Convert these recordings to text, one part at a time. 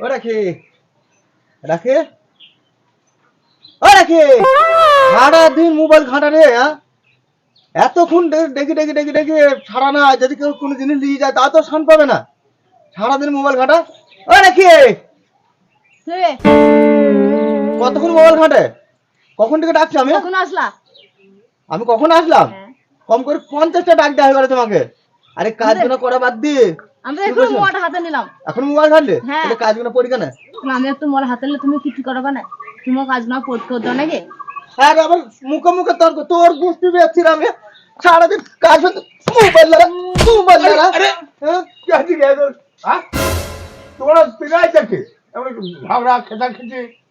ও রাখি রাখি ও রাখি সারাদিন মোবাইল ঘাঁটা রে হ্যাঁ? এতক্ষণ ডেকে ডেকে ডেকে ডেকে ছাড়া না যদি কেউ কোনো জিনিস নিয়ে যায় তা তো শান পাবে না। সারাদিন মোবাইল ঘাঁটা। ও রাখি কতক্ষণ মোবাইল ঘাঁটে? কখন থেকে ডাকছি আমি? কখন আসলা? আমি কখন আসলাম? কম করে পঞ্চাশটা ডাক দেওয়া হয়ে গেল তোমাকে। আরে কাজগুলো করা বাদ দিয়ে। হাতে নিলাম। এখন আমি একটু নিলে তুমি কিছু করো মুখে মুখে তোর হ্যাঁ?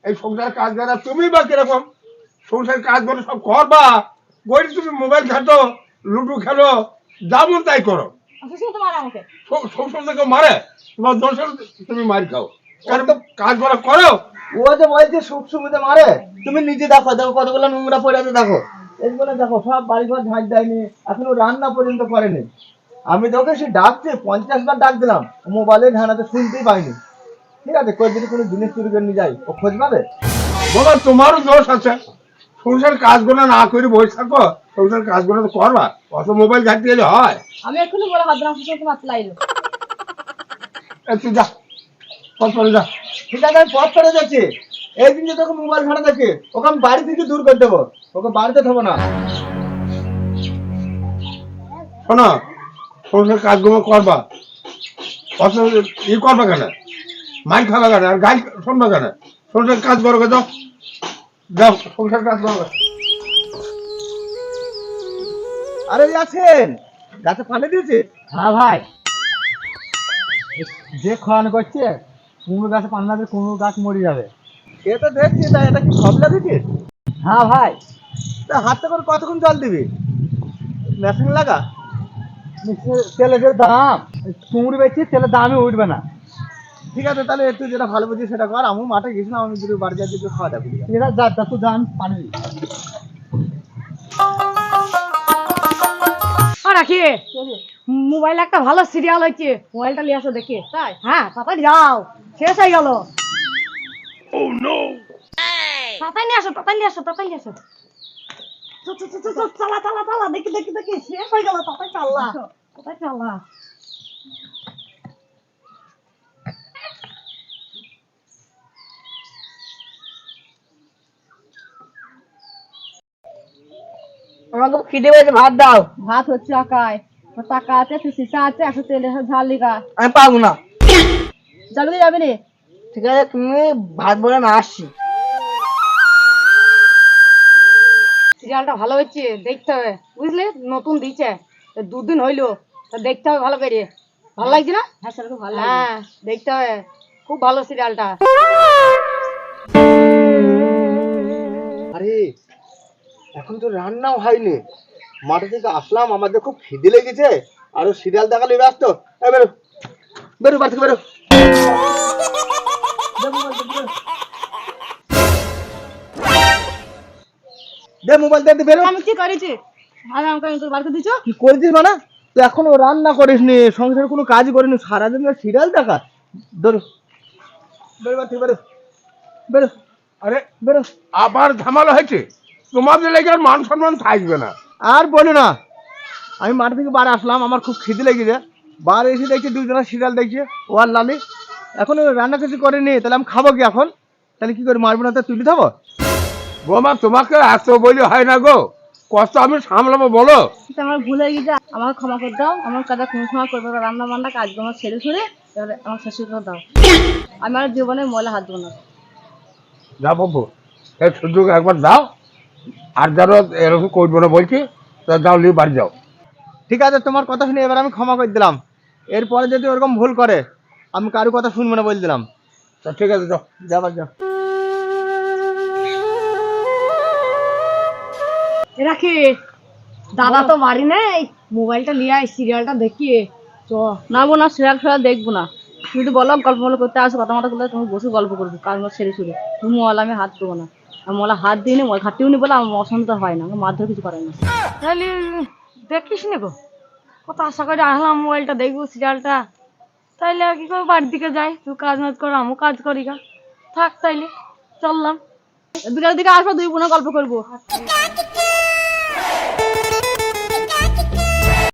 এই কাজ করা। তুমি বা কীরকম? সংসার কাজ করে সব করবা? তুমি মোবাইল ঘাটো লুডু খেলো যাব তাই করো। মারে? তোমার তুমি মার খাও। কারণ কাজ করা করো। ও যে বলছে সুখ সুবিধা মারে তুমি নিজে দেখো দেখো কতগুলো নোংরা পড়ে আছে দেখো। এগুলো দেখো সব বাড়ি ঘর দেয়নি এখনও রান্না পর্যন্ত করেনি। আমি তোকে সে ডাকছে পঞ্চাশ বার ডাক দিলাম মোবাইলে ঝানাতে শুনতেই পাইনি। ঠিক আছে যদি কোনো জিনিস চুরি করে নিয়ে যায় ও খোঁজ পাবে? বাবা তোমারও দোষ আছে। সংসার কাজগুলো না করে বসে থাকো সংসার কাজগুলো তো করবা অত মোবাইল ঘাটতে গেলে হয়। আমি এক্ষুনি বলে হাত দিলাম সুস্থ তোমার লাইলো এ তুই যা পথ পরে যা। ঠিক আছে আমি পথ ফেরে যাচ্ছি। এই দিন যে মোবাইল ঘাটা দেখে ওকে আমি বাড়ি থেকে দূর করে দেবো। ওকে বাড়িতে থাকব না। শোনো সংসার কাজগুলো করবা। অত ই করবা কেন? মাইক খাবা কেন? আর গান শুনবা কেন? সংসার কাজ করো যাও যাও সংসার কাজ আরে আছেন? গাছে পানি দিয়েছে? হ্যাঁ ভাই। যে খরান করছে কুমড়ো গাছে পানি না দিলে কুমড়ো গাছ মরে যাবে। সে তো দেখছি তা এটা কি সবলা দিছিস হ্যাঁ ভাই। তা হাতে করে কতক্ষণ জল দিবি? মেশিন লাগা? তেলের যে দাম কুমড়ো বেচছি তেলের দামই উঠবে না। ঠিক আছে তাহলে একটু যেটা ভালো বুঝিস সেটা কর আমি মাঠে গেছিলাম আমি দুটো বাড়ি যাচ্ছি একটু খাওয়া দাওয়া করি ঠিক আছে যা তুই যান পানি রাখি মোবাইল একটা ভালো সিরিয়াল হয়েছে মোবাইলটা নিয়ে আসো দেখি তাই হ্যাঁ তাড়াতাড়ি যাও শেষ হয়ে গেল তাড়াতাড়ি নিয়ে আসো তাড়াতাড়ি নিয়ে আসো তাড়াতাড়ি আসো চালা চালা চালা দেখি দেখি দেখি শেষ হয়ে গেল তাড়াতাড়ি চাল্লা চাল্লা আমাকে খিদে পেয়েছে ভাত দাও। ভাত হচ্ছে আকায়। টাকা আছে একটু সিসা আছে একটু তেল আছে ঝাল লিগা। আমি পাবো না। জলদি যাবে রে। ঠিক আছে তুমি ভাত বলে না আসছি। সিরিয়ালটা ভালো হচ্ছে দেখতে হবে। বুঝলে? নতুন দিচ্ছে দুদিন হইল তা দেখতে হবে ভালো করে। ভালো লাগছে না? হ্যাঁ সেটা ভালো হ্যাঁ দেখতে হবে। খুব ভালো সিরিয়ালটা। আরে এখন তো রান্নাও হয়নি। মাঠে থেকে আসলাম আমাদের খুব খিদে লেগেছে। আর সিরিয়াল দেখালে ব্যস্ত। বেরো। বেরো বাড়ি থেকে বেরো। দে মোবাইল দে বেরো। আমি কি করেছি? আমি আমাকে আমি তোর বার করে দিচ্ছ কি করেছিস মানে? তুই এখনও রান্না করিসনি সংসারে কোনো কাজই করিনি সারাদিন সিরিয়াল দেখা। বেরো বেরো বাড়ি থেকে বেরো। বেরো। আরে বেরো। আবার ঝামেলা হয়েছে? তোমাদের লেগে আর মান সম্মান থাকবে না। আর বলো না আমি মাঠ থেকে বার আসলাম আমার খুব খিদে লেগেছে। বার এসে দেখছি দুজনের সিরিয়াল দেখছে ও আর লালি। এখন রান্না কিছু করেনি তাহলে আমি খাব কি এখন? তাহলে কি করে মারবো না তো তুলি খাব বৌমা তোমাকে এত বলি হয় না গো। কষ্ট আমি সামলাবো বলো। আমার ভুল হয়ে গেছে আমার ক্ষমা করে দাও। আমার কাজে কোনো সময় করবে না রান্না বান্না কাজ আমার ছেড়ে ছুড়ে এবারে আমার শাশুড়ি করে দাও। আমি আর জীবনে ময়লা হাত দেবো না। যা বাবু এই সুযোগ একবার দাও। আর যারা এরকম করব না বলছি তা যাও নিয়ে বাড়ি যাও। ঠিক আছে তোমার কথা শুনে এবার আমি ক্ষমা করে দিলাম। এরপরে যদি ওরকম ভুল করে আমি কারও কথা শুনব না বলে দিলাম। তা ঠিক আছে যাও। যাবার যাও। রাখি দাদা তো বাড়ি নেই। মোবাইলটা নিয়ে আয় সিরিয়ালটা দেখি। চ। না বো না সিরিয়াল ফিরিয়াল দেখব না। তুমি যদি বলো গল্প করতে আসো কথা মাথা করলে তুমি বসে গল্প করব কাজ ছেড়ে ছুড়ে তুমি আমি হাত দেবো না। আমি হাত দিয়ে মোবাইল ঘাটিও নি বলে আমার অসন্ত হয় না মারধর কিছু করে না। তাহলে দেখিস নি গো কত আশা করে আসলাম মোবাইলটা দেখব সিরিয়ালটা তাইলে আর কি করে বাড়ির দিকে যাই তুই কাজ মাজ কর আমিও কাজ করি গা। থাক তাইলে চললাম। বিকালের দিকে আসব দুই বোনে গল্প করব।